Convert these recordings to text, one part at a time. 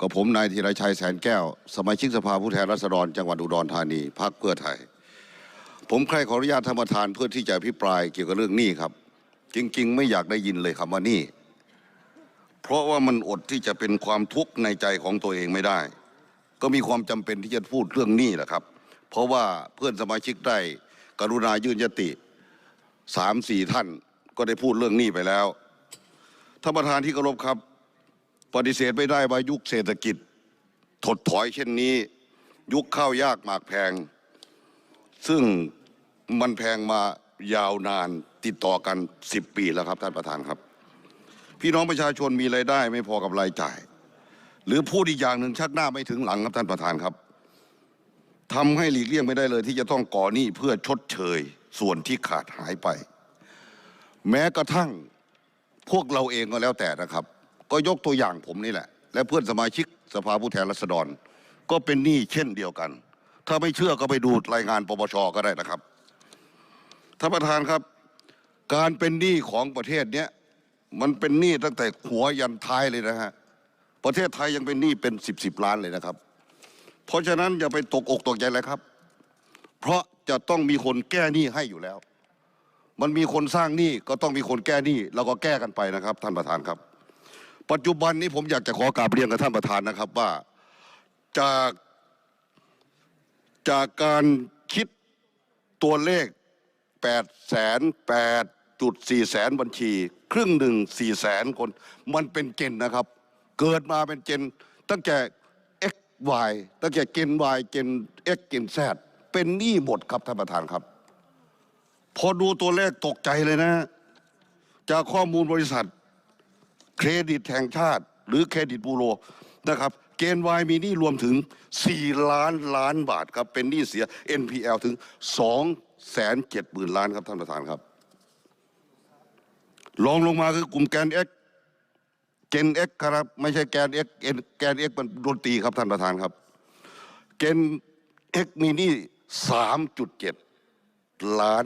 กับผมนายธีรชัยแสนแก้ว สมาชิกสภาผู้แทนราษฎรจังหวัดอุดรธานีพรรคเพื่อไทย ผมใครขออนุญาตท่านประธานเพื่อที่จะอภิปรายเกี่ยวกับเรื่องหนี้ครับ จริง ๆ ไม่อยากได้ยินเลยคำว่าหนี้เพราะว่ามันอดที่จะเป็นความทุกข์ในใจของตัวเองไม่ได้ ก็มีความจำเป็นที่จะพูดเรื่องหนี้แหละครับ เพราะว่าเพื่อนสมาชิกได้กรุณายื่นยติสามสี่ท่านก็ได้พูดเรื่องหนี้ไปแล้วท่านประธานที่เคารพครับ ปฏิเสธไม่ได้ว่ายุคเศรษฐกิจ ถดถอยเช่นนี้ ยุคข้าวยากหมากแพง ซึ่งมันแพงมายาวนานติดต่อกัน10ปีแล้วครับท่านประธานครับ พี่น้องประชาชนมีรายได้ไม่พอกับรายจ่าย หรือพูดอีกอย่างหนึ่งชักหน้าไม่ถึงหลังครับท่านประธานครับทำให้หลีกเลี่ยงไม่ได้เลย ที่จะต้องก่อหนี้เพื่อชดเชย ส่วนที่ขาดหายไป แม้กระทั่งพวกเราเองก็แล้วแต่นะครับ ก็ยกตัวอย่างผมนี่แหละ และเพื่อนสมาชิกสภาผู้แทนราษฎร ก็เป็นหนี้เช่นเดียวกัน ถ้าไม่เชื่อก็ไปดูรายงานปปชก็ได้นะครับท่านประธานครับ การเป็นหนี้ของประเทศเนี้ยมันเป็นหนี้ตั้งแต่หัวยันท้ายเลยนะฮะประเทศไทยยังเป็นหนี้เป็นสิบสิบล้านเลยนะครับ เพราะฉะนั้นอย่าไปตกอกตกใจเลยครับ เพราะจะต้องมีคนแก้หนี้ให้อยู่แล้ว มันมีคนสร้างหนี้ก็ต้องมีคนแก้หนี้เราก็แก้กันไปนะครับ ท่านประธานครับ ปัจจุบันนี้ผมอยากจะขอกราบเรียนกับท่านประธานนะครับว่าจากจากการคิดตัวเลข8แสน8จุด4แสนบัญชี ครึ่งหนึ่ง4แสนคน มันเป็นเจนนะครับ เกิดมาเป็นเจนตั้งแต่ x y ตั้งแต่เจน y เจน x เจน z เป็นหนี้หมดครับท่านประธานครับ พอดูตัวเลขตกใจเลยนะ จากข้อมูลบริษัท เครดิตแห่งชาติ หรือเครดิตบูโรนะครับเกณฑ์วายมีหนี้รวมถึง 4 ล้านล้านบาทครับเป็นหนี้เสีย NPL ถึง2แสนเจ็ดหมื่นล้านครับท่านประธานครับลองลงมาคือกลุ่มแกน X เกน X ครับ ไม่ใช่แกน X แกน X มันโดนตีครับท่านประธานครับ เกน X มีหนี้ 3.7 ล้าน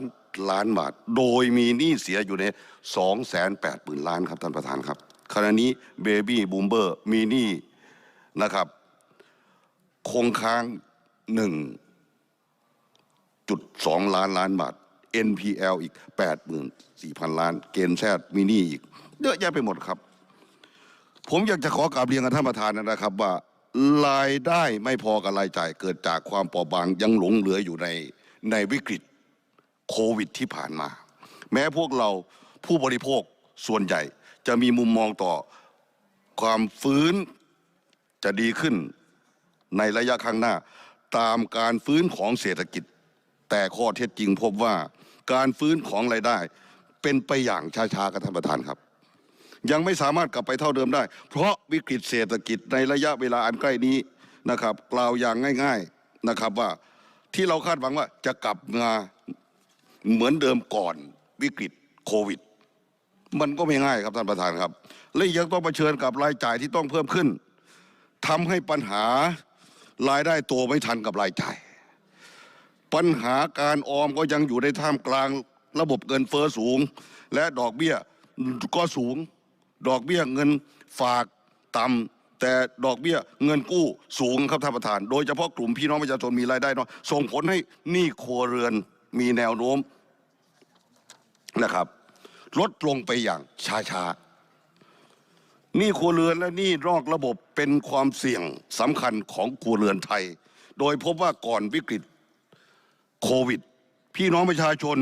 ล้านบาท โดยมีหนี้เสียอยู่ใน2แสน8หมื่นล้านครับท่านประธานครับ ขณะนี้เบบี้บูมเบอร์มีหนี้นะครับ คงค้าง 1.2 ล้านล้านบาท NPL อีก 84,000 ล้าน เกณฑ์แชดมีหนี้อีก เยอะแยะไปหมดครับ ผมอยากจะขอกราบเรียนกับท่านประธานนะครับว่ารายได้ไม่พอกับรายจ่ายเกิดจากความเปราะบางยังหลงเหลืออยู่ในในวิกฤตโควิดที่ผ่านมา แม้พวกเราผู้บริโภคส่วนใหญ่ จะมีมุมมองต่อความฟื้นจะดีขึ้นในระยะข้างหน้า ตามการฟื้นของเศรษฐกิจ แต่ข้อเท็จจริงพบว่าการฟื้นของรายได้ เป็นไปอย่างช้าๆกับท่านประธานครับ ยังไม่สามารถกลับไปเท่าเดิมได้ เพราะวิกฤตเศรษฐกิจในระยะเวลาอันใกล้นี้นะครับ กล่าวอย่างง่าย ๆนะครับว่าที่เราคาดหวังว่าจะกลับมาเหมือนเดิมก่อนวิกฤตโควิด มันก็ไม่ง่ายครับท่านประธานครับและยังต้องเผชิญกับรายจ่ายที่ต้องเพิ่มขึ้นทำให้ปัญหารายได้โตไม่ทันกับรายจ่าย ปัญหาการออมก็ยังอยู่ในท่ามกลางระบบเงินเฟ้อสูง และดอกเบี้ยก็สูง ดอกเบี้ยเงินฝากต่ำแต่ดอกเบี้ยเงินกู้สูงครับท่านประธาน โดยเฉพาะกลุ่มพี่น้องประชาชนมีรายได้น้อยส่งผลให้หนี้ครัวเรือนมีแนวโน้มนะครับ ลดลงไปอย่างช้าๆหนี้ครัวเรือนและหนี้นอกระบบเป็นความเสี่ยงสำคัญของครัวเรือนไทย โดยพบว่าก่อนวิกฤตโควิด พี่น้องประชาชน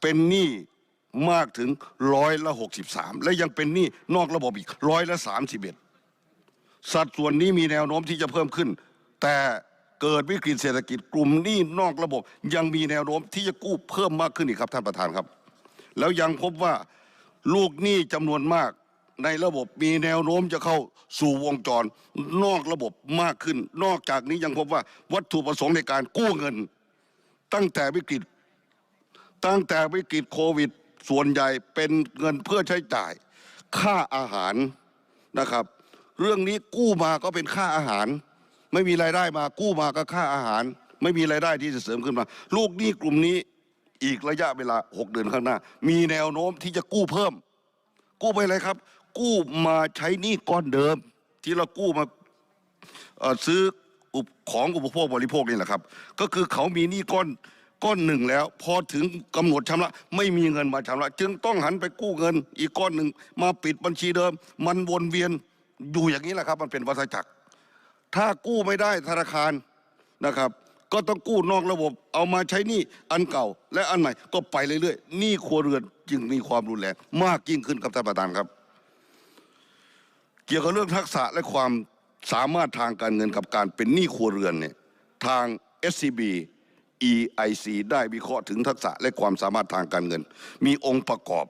เป็นหนี้มากถึงร้อยละหกสิบสามและยังเป็นหนี้นอกระบบอีกร้อยละสามสิบเอ็ดสัดส่วนนี้มีแนวโน้มที่จะเพิ่มขึ้น แต่เกิดวิกฤตเศรษฐกิจกลุ่มหนี้นอกระบบ ยังมีแนวโน้มที่จะกู้เพิ่มมากขึ้นอีกครับท่านประธานครับ แล้วยังพบว่าลูกหนี้จำนวนมาก ในระบบมีแนวโน้มจะเข้าสู่วงจร นอกระบบมากขึ้น นอกจากนี้ยังพบว่าวัตถุประสงค์ในการกู้เงิน ตั้งแต่วิกฤต ตั้งแต่วิกฤตโควิด ส่วนใหญ่เป็นเงินเพื่อใช้จ่าย ค่าอาหารนะครับ เรื่องนี้กู้มาก็เป็นค่าอาหาร ไม่มีรายได้มากู้มาก็ค่าอาหาร ไม่มีรายได้ที่จะเสริมขึ้นมา ลูกหนี้กลุ่มนี้ อีกระยะเวลา 6 เดือนข้างหน้า มีแนวโน้มที่จะกู้เพิ่ม กู้ไปเลยครับ กู้มาใช้หนี้ก้อนเดิม ที่เรากู้มาซื้ออุปของอุปโภคบริโภคนี่แหละครับ ก็คือเขามีหนี้ก้อนก้อนหนึ่งแล้ว พอถึงกำหนดชำระ ไม่มีเงินมาชำระ จึงต้องหันไปกู้เงิน อีกก้อนหนึ่งมาปิดบัญชีเดิม มันวนเวียนอยู่อย่างนี้แหละครับ มันเป็นวัฏจักร ถ้ากู้ไม่ได้ธนาคารนะครับ ก็ต้องกู้นอกระบบ เอามาใช้หนี้อันเก่า และอันใหม่ก็ไปเรื่อยๆหนี้ครัวเรือนจึงมีความรุนแรงมากยิ่งขึ้นครับท่านประธานครับ เกี่ยวกับเรื่องทักษะและความสามารถทางการเงินกับการเป็นหนี้ครัวเรือนเนี่ยทาง SCB EIC ได้วิเคราะห์ถึงทักษะและความสามารถทางการเงิน มีองค์ประกอบ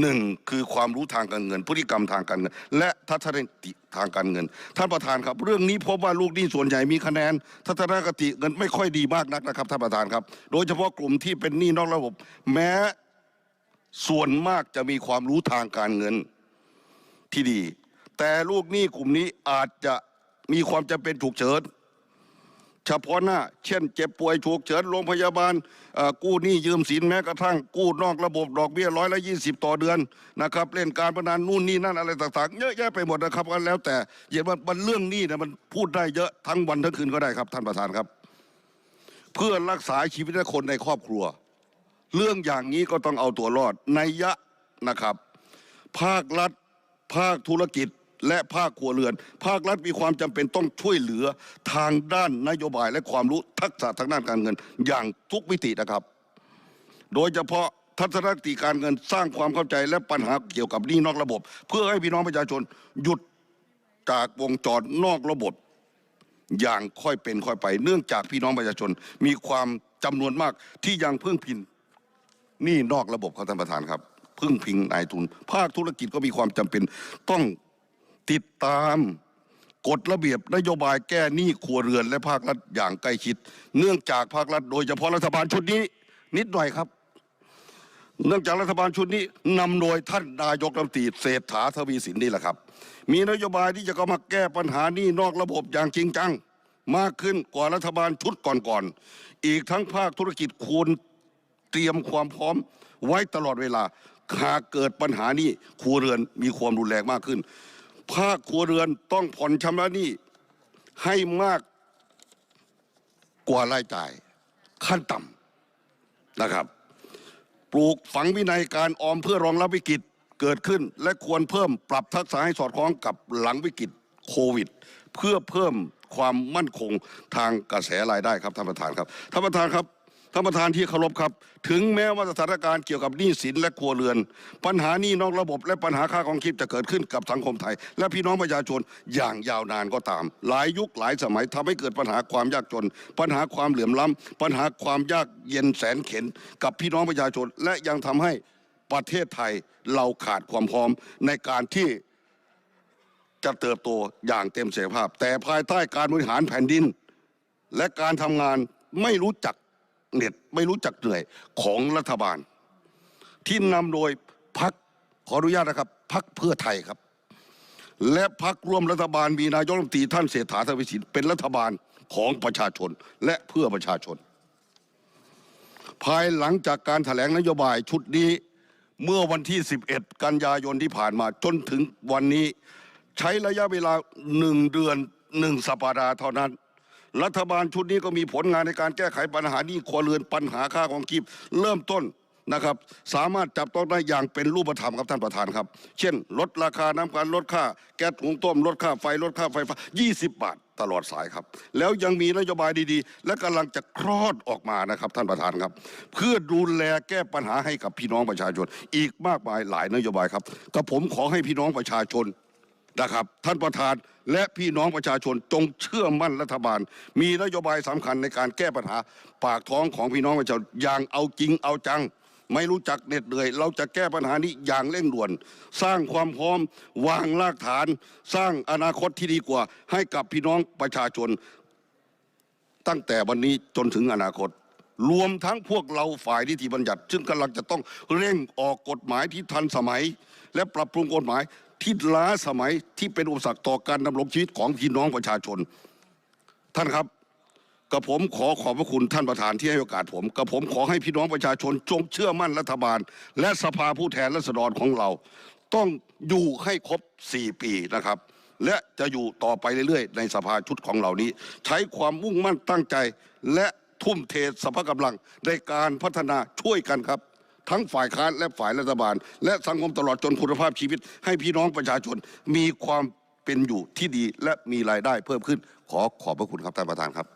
หนึ่งคือความรู้ทางการเงิน พฤติกรรมทางการเงิน และทัศนคติทางการเงิน ท่านประธานครับ เรื่องนี้พบว่าลูกหนี้ส่วนใหญ่มีคะแนน ทัศนคติเงินไม่ค่อยดีมากนักนะครับท่านประธานครับ โดยเฉพาะกลุ่มที่เป็นหนี้นอกระบบ แม้ส่วนมากจะมีความรู้ทางการเงินที่ดี แต่ลูกหนี้กลุ่มนี้อาจจะมีความจำเป็นฉุกเฉิน เฉพาะหน้า เช่น เจ็บป่วยฉุกเฉินโรงพยาบาลกู้หนี้ยืมสินแม้กระทั่งกู้นอกระบบดอกเบี้ยร้อยละยี่สิบต่อเดือนนะครับเล่นการพนันนู่นนี่นั่นอะไรต่างๆ เยอะแยะไปหมดนะครับก็แล้วแต่อย่ามันมันเรื่องหนี้นะมันพูดได้เยอะทั้งวันทั้งคืนก็ได้ครับ ท่านประธานครับ เพื่อรักษาชีวิตคนในครอบครัว เรื่องอย่างนี้ก็ต้องเอาตัวรอดในยะนะครับ ภาครัฐภาคธุรกิจ และภาคครัวเรือน ภาครัฐมีความจำเป็นต้องช่วยเหลือทางด้านนโยบายและความรู้ทักษะทางด้านการเงิน อย่างทุกมิตินะครับ โดยเฉพาะทัศนคติการเงินสร้างความเข้าใจและปัญหาเกี่ยวกับหนี้นอกระบบ เพื่อให้พี่น้องประชาชนหยุดจากวงจรนอกระบบ อย่างค่อยเป็นค่อยไป เนื่องจากพี่น้องประชาชน มีความจำนวนมากที่ยังพึ่งพิงหนี่นอกระบบครับท่านประธานครับ พึ่งพิงนายทุน ภาคธุรกิจก็มีความจำเป็นต้อง ติดตามกฎระเบียบนโยบายแก้หนี้ครัวเรือนและภาครัฐอย่างใกล้ชิด เนื่องจากภาครัฐโดยเฉพาะรัฐบาลชุดนี้ นิดหน่อยครับ เนื่องจากรัฐบาลชุดนี้นำโดยท่านนายกรัฐมนตรีเศรษฐาทวีสินนี่แหละครับ มีนโยบายที่จะเข้ามาแก้ปัญหานี้นอกระบบอย่างจริงจัง มากขึ้นกว่ารัฐบาลชุดก่อนๆอีกทั้งภาคธุรกิจควรเตรียมความพร้อมไว้ตลอดเวลาหากเกิดปัญหานี้ครัวเรือนมีความรุนแรงมากขึ้น ภาคครัวเรือนต้องผ่อนชำระหนี้ให้มากกว่ารายจ่ายขั้นต่ำนะครับ ปลูกฝังวินัยการออมเพื่อรองรับวิกฤตเกิดขึ้น และควรเพิ่มปรับทักษะให้สอดคล้องกับหลังวิกฤตโควิด เพื่อเพิ่มความมั่นคงทางกระแสรายได้ครับท่านประธานครับท่านประธานครับ ท่านประธานที่เคารพครับ ถึงแม้ว่าสถานการณ์เกี่ยวกับหนี้สินและครัวเรือน ปัญหาหนี้นอกระบบ และปัญหาค่าของชีพจะเกิดขึ้นกับสังคมไทย และพี่น้องประชาชนอย่างยาวนานก็ตาม หลายยุคหลายสมัยทำให้เกิดปัญหาความยากจน ปัญหาความเหลื่อมล้ำปัญหาความยากเย็นแสนเข็น กับพี่น้องประชาชน และยังทำให้ประเทศไทยเราขาดความพร้อมในการที่จะเติบโตอย่างเต็มเสรีภาพ แต่ภายใต้การบริหารแผ่นดิน และการทำงานไม่รู้จัก เหน็ดไม่รู้จักเหนื่อยของรัฐบาล ที่นำโดยพักขออนุญาตนะครับพักเพื่อไทยครับ และพักร่วมรัฐบาลมีนายกรัฐมนตรีท่านเศรษฐาทวีสินเป็นรัฐบาลของประชาชนและเพื่อประชาชน ภายหลังจากการถแถลงนโยบายชุดนี้เมื่อวันที่ 11 กันยายนที่ผ่านมาจนถึงวันนี้ ใช้ระยะเวลาหนึ่งเดือนหนึ่งสัปดาห์เท่านั้น รัฐบาลชุดนี้ก็มีผลงานในการแก้ไขปัญหาหนี้ครัวเรือนปัญหาค่าของชีพเริ่มต้นนะครับ สามารถจับต้องได้อย่างเป็นรูปธรรมครับท่านประธานครับ เช่น ลดราคาน้ำการลดค่า แก๊สหุงต้มลดค่าไฟลดค่าไฟฟ้า 20 บาทตลอดสายครับ แล้วยังมีนโยบายดีๆ และกำลังจะคลอดออกมานะครับท่านประธานครับ เพื่อดูแลแก้ปัญหาให้กับพี่น้องประชาชน อีกมากมายหลายนโยบายครับกับผมขอให้พี่น้องประชาชน นะครับท่านประธานและพี่น้องประชาชนจงเชื่อมั่นรัฐบาล มีนโยบายสำคัญในการแก้ปัญหา ปากท้องของพี่น้องประชาชนอย่างเอาจริงเอาจัง ไม่รู้จักเหน็ดเหนื่อย เราจะแก้ปัญหานี้อย่างเร่งด่วน สร้างความพร้อมวางรากฐาน สร้างอนาคตที่ดีกว่า ให้กับพี่น้องประชาชน ตั้งแต่วันนี้จนถึงอนาคตรวมทั้งพวกเราฝ่ายนิติบัญญัติ ซึ่งกำลังจะต้องเร่งออกกฎหมายที่ทันสมัย และปรับปรุงกฎหมาย ที่ล้าสมัยที่เป็นอุปสรรคต่อการดำรงชีวิตของพี่น้องประชาชน ท่านครับกับผมขอขอบพระคุณท่านประธานที่ให้โอกาสผมกับผมขอให้พี่น้องประชาชนจงเชื่อมั่นรัฐบาล และสภาผู้แทนราษฎรของเรา ต้องอยู่ให้ครบ 4 ปีนะครับ และจะอยู่ต่อไปเรื่อยๆ ในสภาชุดของเหล่านี้ ใช้ความมุ่งมั่นตั้งใจ และทุ่มเทสรรพกำลังในการพัฒนาช่วยกันครับ ทั้งฝ่ายค้านและฝ่ายรัฐบาล และสังคมตลอดจนคุณภาพชีวิต ให้พี่น้องประชาชนมีความเป็นอยู่ที่ดีและมีรายได้เพิ่มขึ้น ขอขอบพระคุณครับท่านประธานครับ